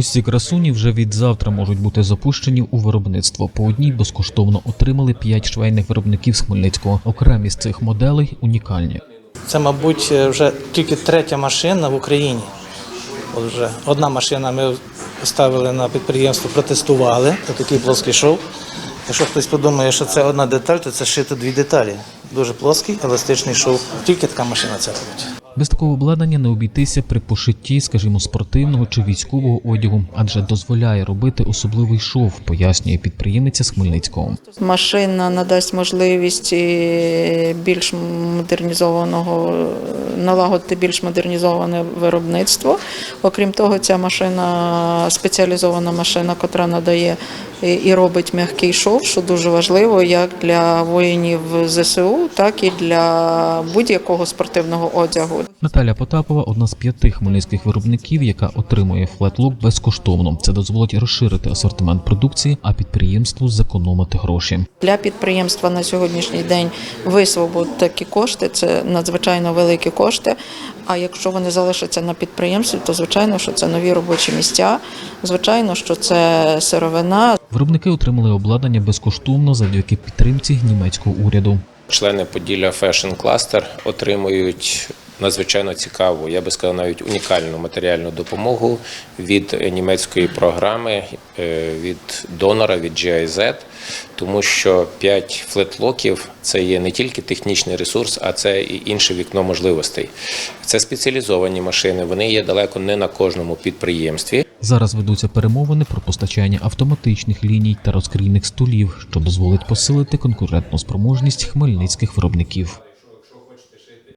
Ці красуні вже від завтра можуть бути запущені у виробництво. По одній безкоштовно отримали 5 швейних виробників з Хмельницького. Окремі з цих моделей унікальні. Це, мабуть, вже тільки третя машина в Україні. От вже одна машина ми ставили на підприємство, протестували. Це такий плоский шов. Якщо хтось подумає, що це одна деталь, то це шито дві деталі. Дуже плоский, еластичний шов. Тільки така машина це робить. Без такого обладнання не обійтися при пошитті, скажімо, спортивного чи військового одягу, адже дозволяє робити особливий шов, пояснює підприємиця з Хмельницького. Машина надасть можливість більш модернізованого налагодити більш модернізоване виробництво. Окрім того, ця машина спеціалізована машина, котра надає і- робить м'який шов, що дуже важливо як для воїнів ЗСУ, так і для будь-якого спортивного одягу. Наталя Потапова одна з п'яти хмельницьких виробників, яка отримує флетлук безкоштовно. Це дозволить розширити асортимент продукції, а підприємству зекономити гроші. Для підприємства на сьогоднішній день висвободити такі кошти це надзвичайно великі кошти. А якщо вони залишаться на підприємстві, то звичайно, що це нові робочі місця, звичайно, що це сировина. Виробники отримали обладнання безкоштовно завдяки підтримці німецького уряду. Члени Поділля Fashion Cluster отримують надзвичайно цікаву, я би сказав, навіть унікальну матеріальну допомогу від німецької програми, е, від донора, від GIZ, тому що 5 флетлоків це є не тільки технічний ресурс, а це і інше вікно можливостей. Це спеціалізовані машини, вони є далеко не на кожному підприємстві. Зараз ведуться перемовини про постачання автоматичних ліній та розкрійних столів, що дозволить посилити конкурентну спроможність хмельницьких виробників.